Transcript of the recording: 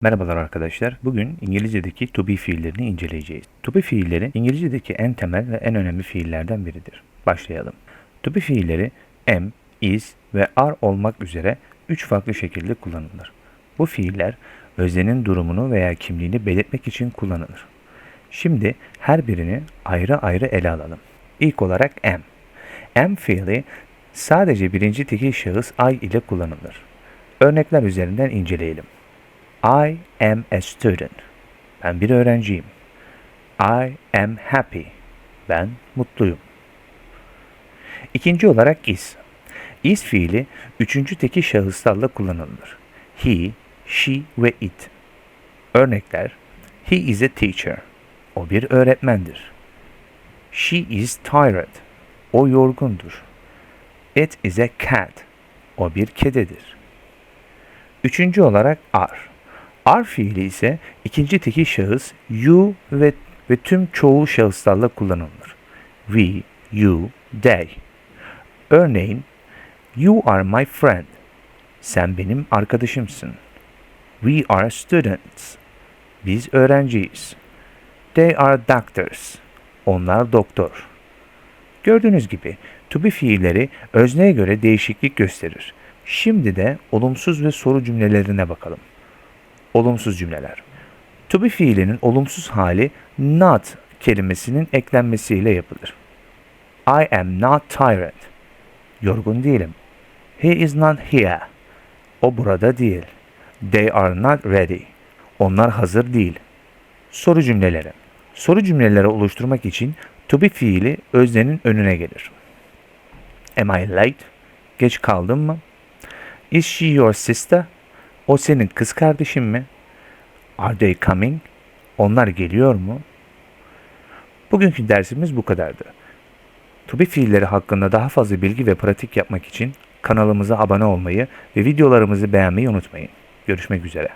Merhabalar arkadaşlar. Bugün İngilizce'deki to be fiillerini inceleyeceğiz. To be fiilleri İngilizce'deki en temel ve en önemli fiillerden biridir. Başlayalım. To be fiilleri am, is ve are olmak üzere üç farklı şekilde kullanılır. Bu fiiller öznenin durumunu veya kimliğini belirtmek için kullanılır. Şimdi her birini ayrı ayrı ele alalım. İlk olarak am. Am fiili sadece birinci tekil şahıs I ile kullanılır. Örnekler üzerinden inceleyelim. I am a student. Ben bir öğrenciyim. I am happy. Ben mutluyum. İkinci olarak is. Is fiili üçüncü tekil şahıslarla kullanılır. He, she ve it. Örnekler He is a teacher. O bir öğretmendir. She is tired. O yorgundur. It is a cat. O bir kedidir. Üçüncü olarak are. Are fiili ise ikinci tekil şahıs you ve, ve tüm çoğul şahıslarla kullanılır. We, you, they. Örneğin, you are my friend. Sen benim arkadaşımsın. We are students. Biz öğrenciyiz. They are doctors. Onlar doktor. Gördüğünüz gibi to be fiilleri özneye göre değişiklik gösterir. Şimdi de olumsuz ve soru cümlelerine bakalım. Olumsuz cümleler. To be fiilinin olumsuz hali not kelimesinin eklenmesiyle yapılır. I am not tired. Yorgun değilim. He is not here. O burada değil. They are not ready. Onlar hazır değil. Soru cümleleri. Soru cümleleri oluşturmak için to be fiili öznenin önüne gelir. Am I late? Geç kaldım mı? Is she your sister? O senin kız kardeşin mi? Are they coming? Onlar geliyor mu? Bugünkü dersimiz bu kadardı. To fiilleri hakkında daha fazla bilgi ve pratik yapmak için kanalımıza abone olmayı ve videolarımızı beğenmeyi unutmayın. Görüşmek üzere.